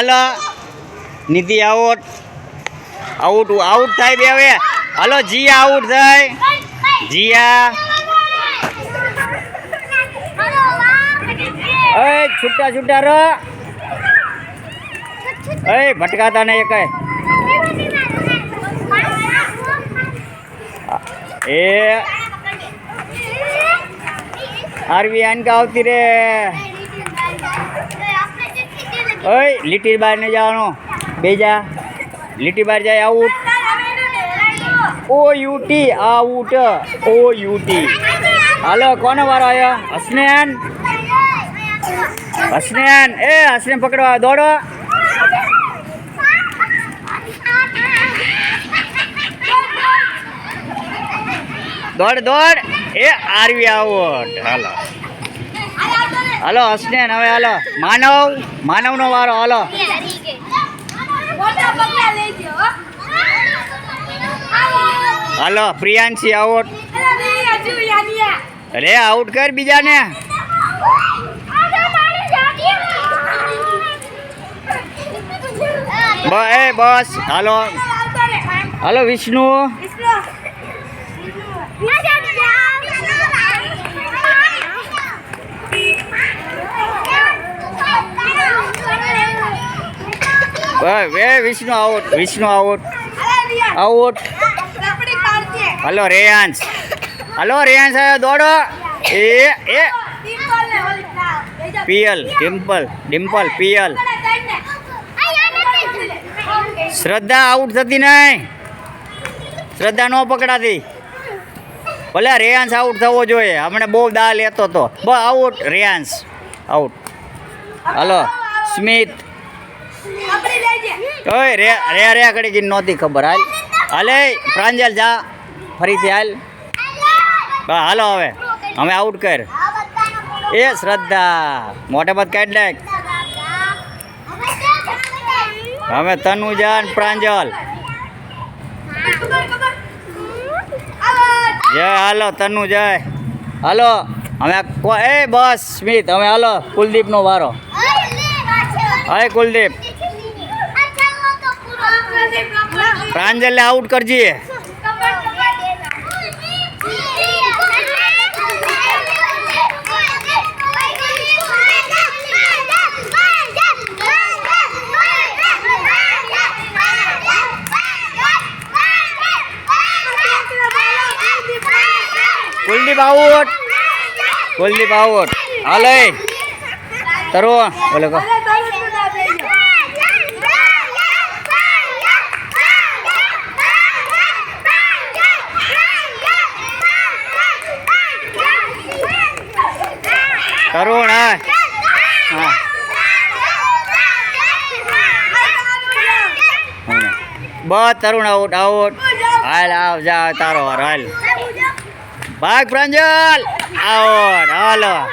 હાલો Nidhi out out out થાય બે હવે. હાલો જીયા આઉટ થાય. જીયા. એ છૂટા છૂટા રો એ ભટકાતા ને કઈ. એ આરવી આનકા આવતી રે. ઓય, લીટી બહાર ને જવાનો. બે જા લીટી બહાર જાય, out. O, U T, out. O, U T. હાલો, કોનો વારો આવ્યો? હસનેન? હસનેન. એ, હસનેન પકડવા, દોડો. દોડ દોડ. એ, આરવી આવો હાલો. હાલો હસનેન હવે હાલો. માનવ, માનવનો વારો, હાલો. હાલો, પ્રિયાંશી આઉટ અરે આઉટ કર બીજાને. એ, બસ. હાલો. હાલો વિષ્ણુ. એ Vishnu out Vishnu out out હાલો રેયાંશ. હલો રેયાંશ આવ્યો દોડો. એ એ. પિયલ ડિમ્પલ ડિમ્પલ પિયલ. શ્રદ્ધા આઉટ થતી નહીં. શ્રદ્ધા ન પકડાતી. ભલે રેયાંશ આઉટ થવો જોઈએ. હમણે બહુ દા લેતો તો. બ આઉટ રેયાંશ. આઉટ હાલો સ્મિત. ઓય રે રે રે કડી કી નહોતી ખબર હાલ. હાલે પ્રાંજલ જા. ફરીથી હાલ. બા હાલો હવે. અમે આઉટ કર. એ શ્રદ્ધા. મોટે બાદ કાઢ નાખ. હવે તનુજા ને પ્રાંજલ. જય હાલો તનુ જય હાલો અમે એ બસ સ્મિત અમે હાલો કુલદીપનો વારો. હવે કુલદીપ. પ્રાંજલને આઉટ કરજે. કુલદીપ આઉટ કુલદીપ આઉટ હાલે. તરો બોલે કો તરુણ હા. બસ, તરુણ, આઉટ આઉટ. હાલ, આવ, જા, તારો વાર હાલ. ભાગ પ્રાંજલ, આઉટ, હાલો.